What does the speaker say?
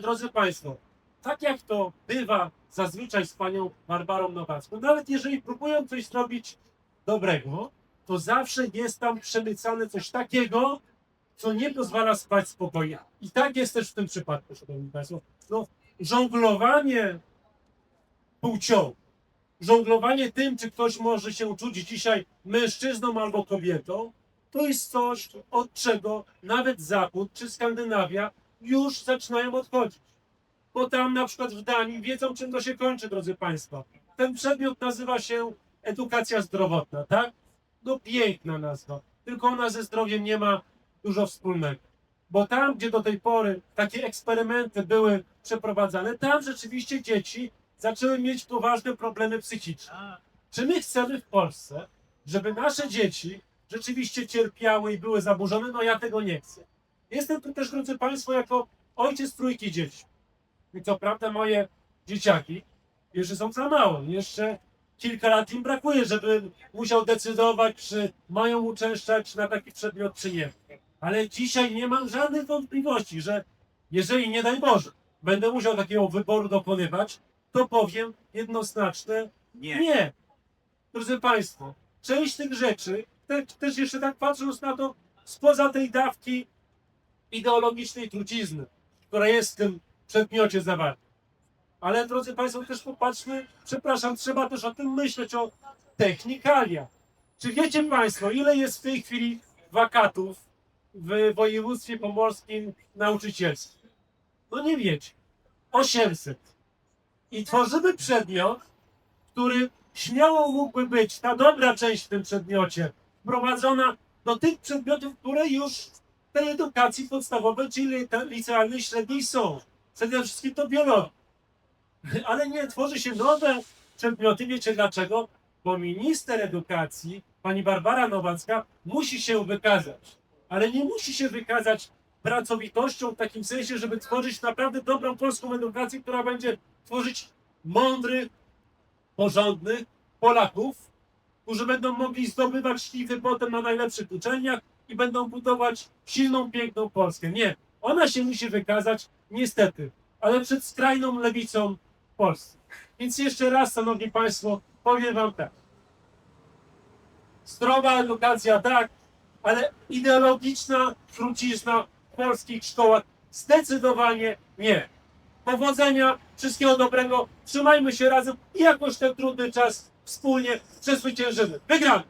Drodzy Państwo, tak jak to bywa zazwyczaj z panią Barbarą Nowacką, nawet jeżeli próbują coś zrobić dobrego, to zawsze jest tam przemycane coś takiego, co nie pozwala spać spokojnie. I tak jest też w tym przypadku, Szanowni Państwo. No, żonglowanie płcią, żonglowanie tym, czy ktoś może się czuć dzisiaj mężczyzną albo kobietą, to jest coś, od czego nawet Zachód czy Skandynawia już zaczynają odchodzić. Bo tam na przykład w Danii wiedzą, czym to się kończy, drodzy Państwo. Ten przedmiot nazywa się edukacja zdrowotna, tak? No piękna nazwa, tylko ona ze zdrowiem nie ma dużo wspólnego. Bo tam, gdzie do tej pory takie eksperymenty były przeprowadzane, tam rzeczywiście dzieci zaczęły mieć poważne problemy psychiczne. Czy my chcemy w Polsce, żeby nasze dzieci rzeczywiście cierpiały i były zaburzone? No ja tego nie chcę. Jestem tu też, drodzy Państwo, jako ojciec trójki dzieci. I co prawda moje dzieciaki jeszcze są za małe. Jeszcze kilka lat im brakuje, żebym musiał decydować, czy mają uczęszczać na taki przedmiot, czy nie. Ale dzisiaj nie mam żadnych wątpliwości, że jeżeli nie daj Boże, będę musiał takiego wyboru dokonywać, to powiem jednoznaczne Nie. nie. Drodzy Państwo, część tych rzeczy, te, też jeszcze tak patrząc na to, spoza tej dawki ideologicznej trucizny, która jest w tym przedmiocie zawarta. Ale drodzy Państwo, też popatrzmy, przepraszam, trzeba też o tym myśleć, o technikalia. Czy wiecie Państwo, ile jest w tej chwili wakatów w województwie pomorskim nauczycielskich? No nie wiecie. 800. I tworzymy przedmiot, który śmiało mógłby być, ta dobra część w tym przedmiocie, wprowadzona do tych przedmiotów, które już tej edukacji podstawowej, czyli licealnej, średniej są. Przede wszystkim to biologia. Ale nie, tworzy się nowe przedmioty. Wiecie dlaczego? Bo minister edukacji, pani Barbara Nowacka, musi się wykazać. Ale nie musi się wykazać pracowitością w takim sensie, żeby tworzyć naprawdę dobrą polską edukację, która będzie tworzyć mądrych, porządnych Polaków, którzy będą mogli zdobywać szlify potem na najlepszych uczelniach i będą budować silną, piękną Polskę. Nie, ona się musi wykazać, niestety, ale przed skrajną lewicą w Polsce. Więc jeszcze raz, Szanowni Państwo, powiem Wam tak. Zdrowa edukacja, tak, ale ideologiczna trucizna w polskich szkołach zdecydowanie nie. Powodzenia, wszystkiego dobrego, trzymajmy się razem i jakoś ten trudny czas wspólnie przezwyciężymy. Wygramy!